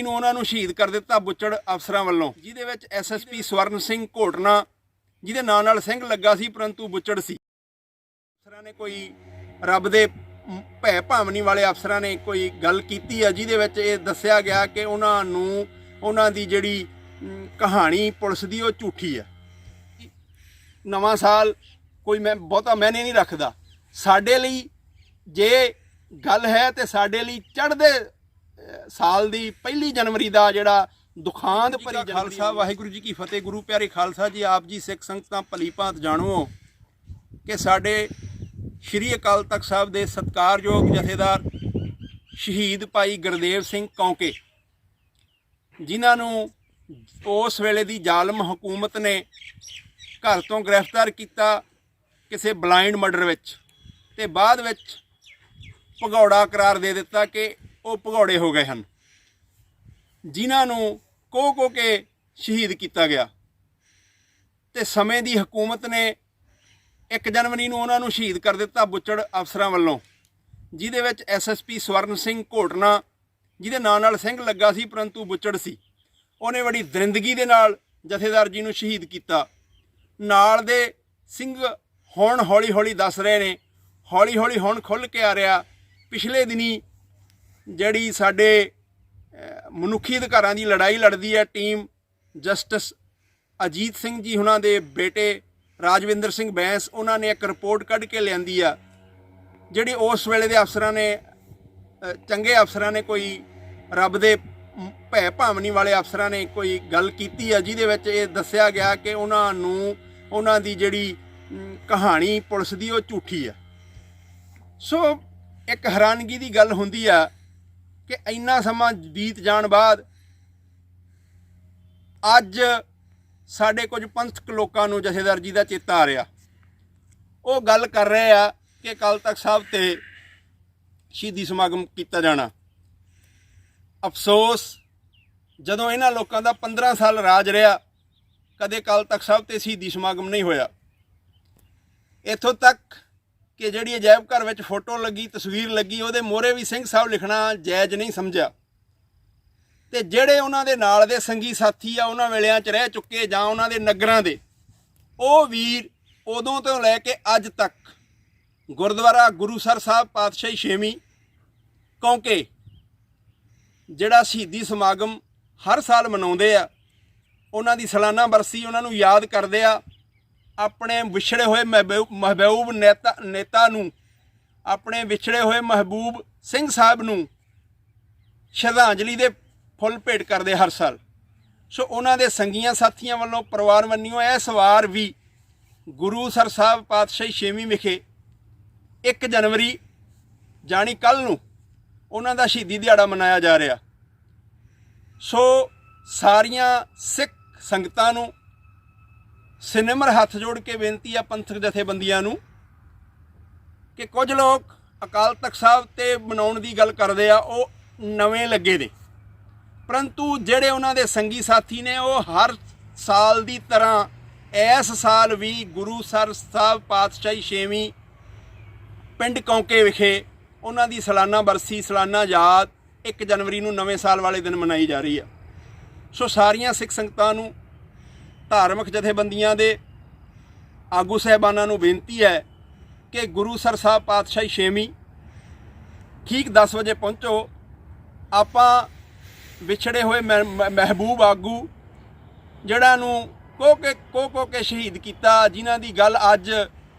ਜਨਵਰੀ ਨੂੰ ਉਹਨਾਂ ਨੂੰ ਸ਼ਹੀਦ ਕਰ ਦਿੱਤਾ ਬੁੱਚੜ ਅਫਸਰਾਂ ਵੱਲੋਂ। ਜਿਹਦੇ ਵਿੱਚ ਐਸਐਸਪੀ ਸਵਰਨ ਸਿੰਘ ਘੋਟਣਾ, ਜਿਹਦੇ ਨਾਂ ਨਾਲ ਸਿੰਘ ਲੱਗਾ ਸੀ, ਪਰੰਤੂ ਬੁੱਚੜ ਸੀ। ਅਫਸਰਾਂ ਨੇ ਕੋਈ ਰੱਬ ਦੇ ਭੈ ਭਾਵਨੀ ਵਾਲੇ ਅਫਸਰਾਂ ਨੇ ਕੋਈ ਗੱਲ ਕੀਤੀ ਆ, ਜਿਹਦੇ ਵਿੱਚ ਇਹ ਦੱਸਿਆ ਗਿਆ ਕਿ ਉਹਨਾਂ ਨੂੰ, ਉਹਨਾਂ ਦੀ ਜਿਹੜੀ ਕਹਾਣੀ ਪੁਲਿਸ ਦੀ ਉਹ ਝੂਠੀ ਆ। ਨਵਾਂ ਸਾਲ, ਕੋਈ ਮੈਂ, ਬਹੁਤਾ ਮੈਨੇ ਨਹੀਂ ਰੱਖਦਾ। ਸਾਡੇ ਲਈ ਜੇ ਗੱਲ ਹੈ ਤੇ ਸਾਡੇ ਲਈ ਚੜ੍ਹਦੇ ਸਾਲ ਦੀ ਪਹਿਲੀ ਜਨਵਰੀ ਦਾ ਜਿਹੜਾ ਦੁਖਾਂਤ ਭਰੀ ਖਾਲਸਾ ਵਾਹਿਗੁਰੂ ਜੀ ਕੀ ਫਤਿਹ। ਗੁਰੂ ਪਿਆਰੇ ਖਾਲਸਾ ਜੀ ਆਪ ਜੀ ਸਿੱਖ ਸੰਗਤਾਂ ਭਲੀ ਭਾਂਤ ਜਾਣੋ ਕਿ ਸਾਡੇ ਸ਼੍ਰੀ ਅਕਾਲ ਤਖਤ ਸਾਹਿਬ ਦੇ ਸਤਿਕਾਰਯੋਗ ਜਥੇਦਾਰ ਸ਼ਹੀਦ ਭਾਈ ਗੁਰਦੇਵ ਸਿੰਘ ਕੌਂਕੇ ਜਿਨ੍ਹਾਂ ਨੂੰ ਉਸ ਵੇਲੇ ਦੀ ਜ਼ਾਲਮ ਹਕੂਮਤ ਨੇ ਘਰ ਤੋਂ ਗ੍ਰਿਫਤਾਰ ਕੀਤਾ ਕਿਸੇ ਬਲਾਈਂਡ ਮਰਡਰ ਵਿੱਚ ਤੇ ਬਾਅਦ ਵਿੱਚ ਭਗੌੜਾ ਕਰਾਰ ਦੇ ਦਿੱਤਾ ਕਿ ਉਹ ਭਗੌੜੇ ਹੋ ਗਏ ਹਨ। ਜਿਨ੍ਹਾਂ ਨੂੰ ਕੋ ਕੋ ਕੇ ਸ਼ਹੀਦ ਕੀਤਾ ਗਿਆ। ਤੇ ਸਮੇਂ ਦੀ ਹਕੂਮਤ ਨੇ 1 ਜਨਵਰੀ ਨੂੰ ਉਹਨਾਂ ਨੂੰ ਸ਼ਹੀਦ ਕਰ ਦਿੱਤਾ ਬੁੱਚੜ ਅਫਸਰਾਂ ਵੱਲੋਂ। ਜਿਹਦੇ ਵਿੱਚ ਐਸਐਸਪੀ ਸਵਰਨ ਸਿੰਘ ਘੋਟਨਾ ਜਿਹਦੇ ਨਾਂ ਨਾਲ ਸਿੰਘ ਲੱਗਾ ਸੀ ਪਰੰਤੂ ਬੁੱਚੜ ਸੀ। ਉਹਨੇ ਬੜੀ ਦਰਿੰਦਗੀ ਦੇ ਨਾਲ ਜਥੇਦਾਰ ਜੀ ਨੂੰ ਸ਼ਹੀਦ ਕੀਤਾ। ਨਾਲ ਦੇ ਸਿੰਘ ਹੁਣ ਹੌਲੀ ਹੌਲੀ ਦੱਸ ਰਹੇ ਨੇ ਹੌਲੀ ਹੌਲੀ ਹੁਣ ਖੁੱਲ ਕੇ ਆ ਰਿਹਾ। ਪਿਛਲੇ ਦਿਨੀ ਜਿਹੜੀ ਸਾਡੇ ਮਨੁੱਖੀ ਅਧਿਕਾਰਾਂ ਦੀ ਲੜਾਈ ਲੜਦੀ ਹੈ ਟੀਮ ਜਸਟਿਸ ਅਜੀਤ ਸਿੰਘ ਜੀ ਉਹਨਾਂ ਦੇ ਬੇਟੇ ਰਾਜਵਿੰਦਰ ਸਿੰਘ ਬੈਂਸ, ਉਹਨਾਂ ਨੇ ਇੱਕ ਰਿਪੋਰਟ ਕੱਢ ਕੇ ਲਿਆਂਦੀ ਆ, ਜਿਹੜੀ ਉਸ ਵੇਲੇ ਦੇ ਅਫਸਰਾਂ ਨੇ ਚੰਗੇ ਅਫਸਰਾਂ ਨੇ ਕੋਈ ਰੱਬ ਦੇ ਭੈ ਭਾਵਨੀ ਵਾਲੇ ਅਫਸਰਾਂ ਨੇ ਕੋਈ ਗੱਲ ਕੀਤੀ ਆ, ਜਿਹਦੇ ਵਿੱਚ ਇਹ ਦੱਸਿਆ ਗਿਆ ਕਿ ਉਹਨਾਂ ਨੂੰ, ਉਹਨਾਂ ਦੀ ਜਿਹੜੀ ਕਹਾਣੀ ਪੁਲਿਸ ਦੀ ਉਹ ਝੂਠੀ ਆ। ਸੋ, ਇੱਕ ਹੈਰਾਨਗੀ ਦੀ ਗੱਲ ਹੁੰਦੀ ਆ ਕਿ ਇੰਨਾ ਸਮਾਂ ਬੀਤ ਜਾਣ ਬਾਅਦ ਅੱਜ ਸਾਡੇ ਕੁਝ ਪੰਥਕ ਲੋਕਾਂ ਨੂੰ ਜਥੇਦਾਰ ਜੀ ਦਾ ਚੇਤਾ ਆ ਰਿਹਾ। ਉਹ ਗੱਲ ਕਰ ਰਹੇ ਆ ਕਿ ਕੱਲ ਤੱਕ ਸਾਹਿਬ ਤੇ ਸ਼ਹੀਦੀ ਸਮਾਗਮ ਕੀਤਾ ਜਾਣਾ। ਅਫਸੋਸ, ਜਦੋਂ ਇਹਨਾਂ ਲੋਕਾਂ ਦਾ 15 ਸਾਲ ਰਾਜ ਰਿਹਾ, ਕਦੇ ਕੱਲ ਤੱਕ ਸਾਹਿਬ ਤੇ ਸ਼ਹੀਦੀ ਸਮਾਗਮ ਨਹੀਂ ਹੋਇਆ। ਇੱਥੋਂ ਤੱਕ ਕਿ ਜਿਹੜੀ ਅਜਾਇਬ ਘਰ ਵਿੱਚ ਫੋਟੋ ਲੱਗੀ, ਤਸਵੀਰ ਲੱਗੀ, ਉਹਦੇ ਮੋਹਰੇ ਵੀ ਸਿੰਘ ਸਾਹਿਬ ਲਿਖਣਾ ਜਾਇਜ਼ ਨਹੀਂ ਸਮਝਿਆ। ਤੇ ਜਿਹੜੇ ਉਹਨਾਂ ਦੇ ਨਾਲ ਦੇ ਸੰਗੀ ਸਾਥੀ ਆ, ਉਹਨਾਂ ਵੇਲਿਆਂ 'ਚ ਰਹਿ ਚੁੱਕੇ ਜਾਂ ਉਹਨਾਂ ਦੇ ਨਗਰਾਂ ਦੇ, ਉਹ ਵੀਰ ਉਦੋਂ ਤੋਂ ਲੈ ਕੇ ਅੱਜ ਤੱਕ ਗੁਰਦੁਆਰਾ ਗੁਰੂਸਰ ਸਾਹਿਬ ਪਾਤਸ਼ਾਹੀ ਛੇਵੀਂ ਕਿਉਂਕਿ ਜਿਹੜਾ ਸ਼ਹੀਦੀ ਸਮਾਗਮ ਹਰ ਸਾਲ ਮਨਾਉਂਦੇ ਆ, ਉਹਨਾਂ ਦੀ ਸਾਲਾਨਾ ਬਰਸੀ ਉਹਨਾਂ ਨੂੰ ਯਾਦ ਕਰਦੇ ਆ ਆਪਣੇ ਵਿਛੜੇ ਹੋਏ ਮਹਿਬੂਬ ਮਹਿਬੂਬ ਨੇਤਾ ਨੇਤਾ ਨੂੰ, ਆਪਣੇ ਵਿਛੜੇ ਹੋਏ ਮਹਿਬੂਬ ਸਿੰਘ ਸਾਹਿਬ ਨੂੰ ਸ਼ਰਧਾਂਜਲੀ ਦੇ ਫੁੱਲ ਭੇਟ ਕਰਦੇ ਹਰ ਸਾਲ। ਸੋ ਉਹਨਾਂ ਦੇ ਸੰਗੀਆਂ ਸਾਥੀਆਂ ਵੱਲੋਂ ਪਰਿਵਾਰ ਮੰਨਿਓ ਇਸ ਵਾਰ ਵੀ ਗੁਰੂ ਸਰ ਸਾਹਿਬ ਪਾਤਸ਼ਾਹੀ ਛੇਵੀਂ ਵਿਖੇ 1 ਜਨਵਰੀ, ਜਾਣੀ ਕੱਲ ਨੂੰ ਉਹਨਾਂ ਦਾ ਸ਼ਹੀਦੀ ਦਿਹਾੜਾ ਮਨਾਇਆ ਜਾ ਰਿਹਾ। ਸੋ ਸਾਰੀਆਂ ਸਿੱਖ ਸੰਗਤਾਂ ਨੂੰ ਸਿਨੇਮਰ ਹੱਥ ਜੋੜ ਕੇ ਬੇਨਤੀ ਆ ਪੰਥਕ ਜਥੇਬੰਦੀਆਂ ਨੂੰ ਕਿ ਕੁਝ ਲੋਕ ਅਕਾਲ ਤਖਤ ਸਾਹਿਬ ਤੇ ਬਣਾਉਣ ਦੀ ਗੱਲ ਕਰਦੇ ਆ, ਉਹ ਨਵੇਂ ਲੱਗੇ ਦੇ ਪਰੰਤੂ ਜਿਹੜੇ ਉਹਨਾਂ ਦੇ ਸੰਗੀ ਸਾਥੀ ਨੇ, ਉਹ ਹਰ ਸਾਲ ਦੀ ਤਰ੍ਹਾਂ ਇਸ ਸਾਲ ਵੀ ਗੁਰੂ ਸਰ ਸਾਹਿਬ ਪਾਤਸ਼ਾਹੀ ਛੇਵੀਂ ਪਿੰਡ ਕੌਂਕੇ ਵਿਖੇ ਉਹਨਾਂ ਦੀ ਸਾਲਾਨਾ ਬਰਸੀ, ਸਾਲਾਨਾ ਯਾਦ 1 ਜਨਵਰੀ ਨੂੰ ਨਵੇਂ ਸਾਲ ਵਾਲੇ ਦਿਨ ਮਨਾਈ ਜਾ ਰਹੀ ਆ। ਸੋ ਸਾਰੀਆਂ ਸਿੱਖ ਸੰਗਤਾਂ ਨੂੰ ਧਾਰਮਿਕ ਜਥੇਬੰਦੀਆਂ ਦੇ ਆਗੂ ਸਹਿਬਾਨਾਂ ਨੂੰ ਬੇਨਤੀ ਹੈ ਕਿ ਗੁਰੂ ਸਰ ਸਾਹਿਬ ਪਾਤਸ਼ਾਹੀ ਛੇਵੀਂ ਠੀਕ 10 ਵਜੇ ਪਹੁੰਚੋ। ਆਪਾਂ ਵਿਛੜੇ ਹੋਏ ਮਹਿ- ਮਹਿਬੂਬ ਆਗੂ ਜਿਹੜਾ ਨੂੰ ਕੋ ਕੇ, ਕੋ ਕੋ ਕੇ ਸ਼ਹੀਦ ਕੀਤਾ, ਜਿਨ੍ਹਾਂ ਦੀ ਗੱਲ ਅੱਜ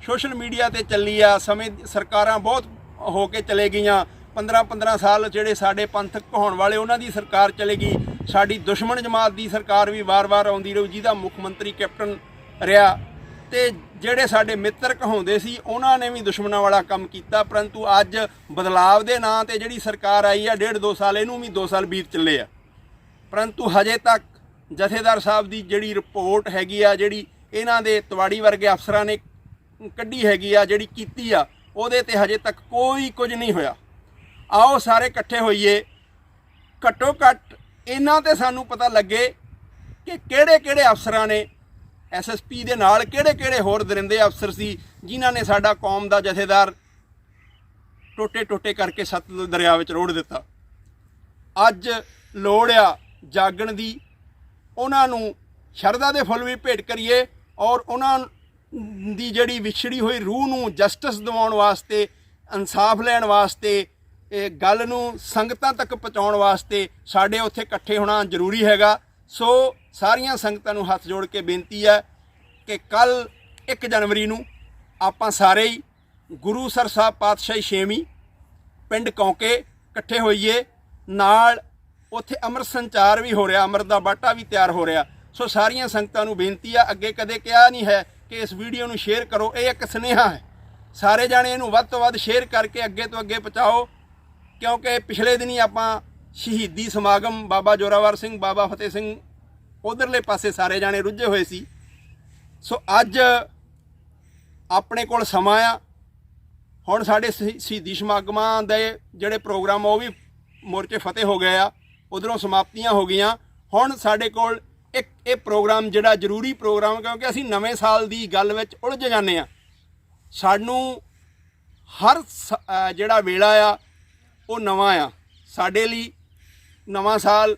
ਸੋਸ਼ਲ ਮੀਡੀਆ ਤੇ ਚੱਲੀ ਆ, ਸਮੇਂ ਸਰਕਾਰਾਂ ਬਹੁਤ ਹੋ ਕੇ ਚਲੇ ਗਈਆਂ। 15 15 ਸਾਲ ਜਿਹੜੇ ਸਾਡੇ ਪੰਥਕ ਕਹਾਉਣ ਵਾਲੇ, ਉਹਨਾਂ ਦੀ ਸਰਕਾਰ ਚਲੇ ਗਈ। ਸਾਡੀ ਦੁਸ਼ਮਣ ਜਮਾਤ ਦੀ ਸਰਕਾਰ ਵੀ ਵਾਰ-ਵਾਰ ਆਉਂਦੀ ਰਹੂ, ਜਿਹਦਾ ਮੁੱਖ ਮੰਤਰੀ ਕੈਪਟਨ ਰਿਹਾ। ਤੇ ਜਿਹੜੇ ਸਾਡੇ ਮਿੱਤਰ ਕਹਾਉਂਦੇ ਸੀ, ਉਹਨਾਂ ਨੇ ਵੀ ਦੁਸ਼ਮਣਾਂ ਵਾਲਾ ਕੰਮ ਕੀਤਾ, ਪਰੰਤੂ ਅੱਜ ਬਦਲਾਵ ਦੇ ਨਾਂ ਤੇ ਜਿਹੜੀ ਸਰਕਾਰ ਆਈ ਆ ਡੇਢ ਦੋ ਸਾਲ ਇਹਨੂੰ ਵੀ ਦੋ ਸਾਲ ਬੀਤ ਚੱਲੇ ਆ। ਪਰੰਤੂ ਹਜੇ ਤੱਕ ਜਥੇਦਾਰ ਸਾਹਿਬ ਦੀ ਜਿਹੜੀ ਰਿਪੋਰਟ ਹੈਗੀ ਆ, ਜਿਹੜੀ ਇਹਨਾਂ ਦੇ ਤਵਾੜੀ ਵਰਗੇ ਅਫਸਰਾਂ ਨੇ ਕੱਢੀ ਹੈਗੀ ਆ, ਜਿਹੜੀ ਕੀਤੀ ਆ, ਉਹਦੇ ਤੇ ਹਜੇ ਤੱਕ ਕੋਈ ਕੁਝ ਨਹੀਂ ਹੋਇਆ। ਆਓ ਸਾਰੇ ਇਕੱਠੇ ਹੋਈਏ। ਘੱਟੋ ਘੱਟ ਇਹਨਾਂ ਤੇ ਸਾਨੂੰ ਪਤਾ ਲੱਗੇ ਕਿ ਕਿਹੜੇ ਕਿਹੜੇ ਅਫਸਰਾਂ ਨੇ ਐਸਐਸਪੀ ਦੇ ਨਾਲ ਕਿਹੜੇ ਕਿਹੜੇ ਹੋਰ ਦਰਿੰਦੇ ਅਫਸਰ ਸੀ ਜਿਨ੍ਹਾਂ ਨੇ ਸਾਡਾ ਕੌਮ ਦਾ ਜਥੇਦਾਰ ਟੋਟੇ ਟੋਟੇ ਕਰਕੇ ਸਤਲੁਜ ਦਰਿਆ ਵਿੱਚ ਰੋੜ ਦਿੱਤਾ। ਅੱਜ ਲੋੜ ਆ ਜਾਗਣ ਦੀ। ਉਹਨਾਂ ਨੂੰ ਸ਼ਰਧਾ ਦੇ ਫੁੱਲ ਵੀ ਭੇਟ ਕਰੀਏ ਔਰ ਉਹਨਾਂ ਦੀ ਜਿਹੜੀ ਵਿਛੜੀ ਹੋਈ ਰੂਹ ਨੂੰ ਜਸਟਿਸ ਦਿਵਾਉਣ ਵਾਸਤੇ, ਇਨਸਾਫ ਲੈਣ ਵਾਸਤੇ ਇਹ ਗੱਲ ਨੂੰ ਸੰਗਤਾਂ ਤੱਕ ਪਹੁੰਚਾਉਣ ਵਾਸਤੇ ਸਾਡੇ ਉੱਥੇ ਇਕੱਠੇ ਹੋਣਾ ਜ਼ਰੂਰੀ ਹੈਗਾ। ਸੋ ਸਾਰੀਆਂ ਸੰਗਤਾਂ ਨੂੰ ਹੱਥ ਜੋੜ ਕੇ ਬੇਨਤੀ ਹੈ ਕਿ ਕੱਲ 1 ਜਨਵਰੀ ਨੂੰ ਆਪਾਂ ਸਾਰੇ ਹੀ ਗੁਰੂ ਸਰ ਸਾਹਿਬ ਪਾਤਸ਼ਾਹੀ ਛੇਵੀਂ ਪਿੰਡ ਕੌਂਕੇ ਇਕੱਠੇ ਹੋਈਏ। ਨਾਲ ਉੱਥੇ ਅੰਮ੍ਰਿਤ ਸੰਚਾਰ ਵੀ ਹੋ ਰਿਹਾ, ਅੰਮ੍ਰਿਤ ਦਾ ਬਾਟਾ ਵੀ ਤਿਆਰ ਹੋ ਰਿਹਾ। ਸੋ ਸਾਰੀਆਂ ਸੰਗਤਾਂ ਨੂੰ ਬੇਨਤੀ ਆ, ਅੱਗੇ ਕਦੇ ਕਿਹਾ ਨਹੀਂ ਹੈ ਕਿ ਇਸ ਵੀਡੀਓ ਨੂੰ ਸ਼ੇਅਰ ਕਰੋ, ਇਹ ਇੱਕ ਸੁਨੇਹਾ ਹੈ। ਸਾਰੇ ਜਾਣੇ ਇਹਨੂੰ ਵੱਧ ਤੋਂ ਵੱਧ ਸ਼ੇਅਰ ਕਰਕੇ ਅੱਗੇ ਤੋਂ ਅੱਗੇ ਪਹੁੰਚਾਓ। ਕਿਉਂਕਿ ਪਿਛਲੇ ਦਿਨੀ ਆਪਾਂ ਸ਼ਹੀਦੀ ਸਮਾਗਮ ਬਾਬਾ ਜੋਰਾਵਰ ਸਿੰਘ, ਬਾਬਾ ਫਤਿਹ ਸਿੰਘ ਉਧਰਲੇ ਪਾਸੇ ਸਾਰੇ ਜਾਣੇ ਰੁੱਝੇ ਹੋਏ ਸੀ। ਸੋ ਅੱਜ ਆਪਣੇ ਕੋਲ ਸਮਾਂ ਆ। ਹੁਣ ਸਾਡੇ ਸ਼ਹੀ- ਸ਼ਹੀਦੀ ਸਮਾਗਮਾਂ ਦੇ ਜਿਹੜੇ ਪ੍ਰੋਗਰਾਮ ਆ, ਉਹ ਵੀ ਮੋਰਚੇ ਫਤਿਹ ਹੋ ਗਏ ਆ, ਉਧਰੋਂ ਸਮਾਪਤੀਆਂ ਹੋ ਗਈਆਂ। ਹੁਣ ਸਾਡੇ ਕੋਲ ਇੱਕ ਇਹ ਪ੍ਰੋਗਰਾਮ ਜਿਹੜਾ ਜ਼ਰੂਰੀ ਪ੍ਰੋਗਰਾਮ ਕਿਉਂਕਿ ਅਸੀਂ ਨਵੇਂ ਸਾਲ ਦੀ ਗੱਲ ਵਿੱਚ ਉਲਝ ਜਾਂਦੇ ਆ। ਸਾਨੂੰ ਹਰ ਸ- ਜਿਹੜਾ ਵੇਲਾ ਆ ਉਹ ਨਵਾਂ ਆ। ਸਾਡੇ ਲਈ ਨਵਾਂ ਸਾਲ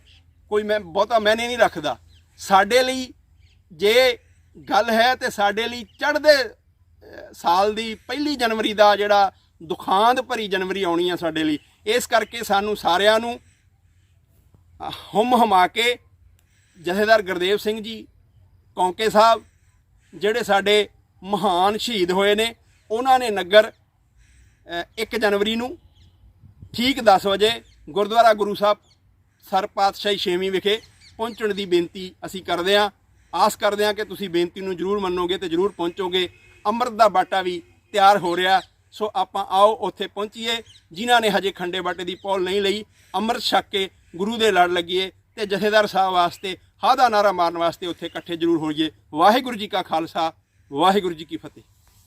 ਕੋਈ ਮੈਂ ਬਹੁਤਾ ਮੈਨੇ ਨਹੀਂ ਰੱਖਦਾ। ਸਾਡੇ ਲਈ ਜੇ ਗੱਲ ਹੈ ਤੇ ਸਾਡੇ ਲਈ ਚੜ੍ਹਦੇ ਸਾਲ ਦੀ ਪਹਿਲੀ ਜਨਵਰੀ ਦਾ ਜਿਹੜਾ ਦੁਖਾਂਤ ਭਰੀ ਜਨਵਰੀ ਆਉਣੀ ਆ ਸਾਡੇ ਲਈ ਇਸ ਕਰਕੇ ਸਾਨੂੰ ਸਾਰਿਆਂ ਨੂੰ ਅਹ, ਹਮਾ ਕੇ ਜਥੇਦਾਰ ਗੁਰਦੇਵ ਸਿੰਘ ਜੀ ਕੌਂਕੇ ਸਾਹਿਬ ਜਿਹੜੇ ਸਾਡੇ ਮਹਾਨ ਸ਼ਹੀਦ ਹੋਏ ਨੇ ਉਹਨਾਂ ਨੇ ਨਗਰ 1 ਜਨਵਰੀ ਨੂੰ ਠੀਕ 10 ਵਜੇ ਗੁਰਦੁਆਰਾ ਗੁਰੂ ਸਾਹਿਬ ਸਰ ਪਾਤਸ਼ਾਹੀ ਛੇਵੀਂ ਵਿਖੇ ਪਹੁੰਚਣ ਦੀ ਬੇਨਤੀ ਅਸੀਂ ਕਰਦੇ ਹਾਂ। ਆਸ ਕਰਦੇ ਹਾਂ ਕਿ ਤੁਸੀਂ ਬੇਨਤੀ ਨੂੰ ਜਰੂਰ ਮੰਨੋਗੇ ਤੇ ਜਰੂਰ ਪਹੁੰਚੋਗੇ। ਅੰਮ੍ਰਿਤ ਦਾ ਬਾਟਾ ਵੀ ਤਿਆਰ ਹੋ ਰਿਹਾ। ਸੋ ਆਪਾਂ ਆਓ ਉੱਥੇ ਪਹੁੰਚੀਏ। ਜਿਨ੍ਹਾਂ ਨੇ ਹਜੇ ਖੰਡੇ ਬਾਟੇ ਦੀ ਪੌਲ ਨਹੀਂ ਲਈ, ਅੰਮ੍ਰਿਤ ਛਕ ਕੇ ਗੁਰੂ ਦੇ ਲੜ ਲੱਗੀਏ ਤੇ ਜਥੇਦਾਰ ਸਾਹਿਬ ਵਾਸਤੇ, ਹਾਦਾ ਨਾਰਾ ਮਾਰਨ ਵਾਸਤੇ ਉੱਥੇ ਇਕੱਠੇ ਜਰੂਰ ਹੋਈਏ। ਵਾਹਿਗੁਰੂ ਜੀ ਕਾ ਖਾਲਸਾ, ਵਾਹਿਗੁਰੂ ਜੀ ਕੀ ਫਤਿਹ।